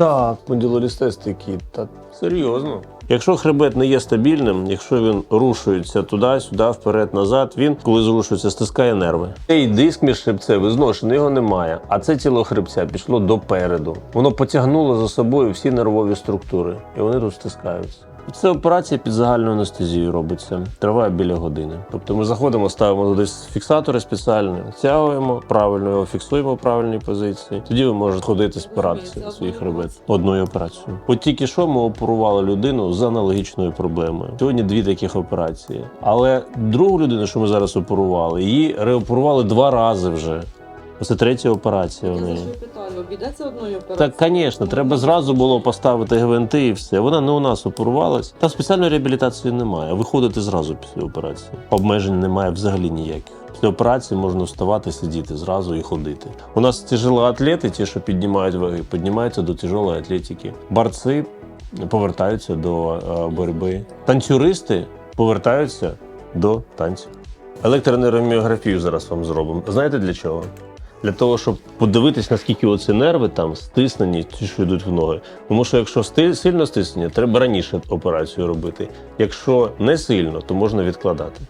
Так, спондилолістез такий, та серйозно. Якщо хребет не є стабільним, якщо він рушується туди, сюди, вперед, назад, він, коли зрушується, стискає нерви. Цей диск між хребцем зношений, його немає. А це тіло хребця пішло допереду. Воно потягнуло за собою всі нервові структури, і вони тут стискаються. Це операція під загальною анестезією робиться. Триває біля години. Тобто ми заходимо, ставимо десь фіксатори спеціальні, тягуємо, правильно його фіксуємо в правильній позиції. Тоді ви можете ходити спиратися на свій хребет одною операцією. От тільки що ми оперували людину з аналогічною проблемою. Сьогодні дві таких операції. Але другу людину, що ми зараз оперували, її реоперували два рази вже. Це третя операція. у Я за неї. що питаю, обійдеться одною операцією? Так, звісно, треба зразу було поставити гвинти і все. Вона не у нас оперувалась. Там спеціальної реабілітації немає. Виходити зразу після операції. Обмежень немає взагалі ніяких. Після операції можна вставати, сидіти зразу і ходити. У нас тяжелоатлети, ті, що піднімають ваги, піднімаються до тяжелої атлетики. Борці повертаються до е, боротьби. Танцюристи повертаються до танців. Електронейроміографію зараз вам зробимо. Знаєте для чого? Для того, щоб подивитись, наскільки оці нерви там стиснені, ті, що йдуть в ноги. Тому що якщо сильно стиснені, треба раніше операцію робити. Якщо не сильно, то можна відкладати.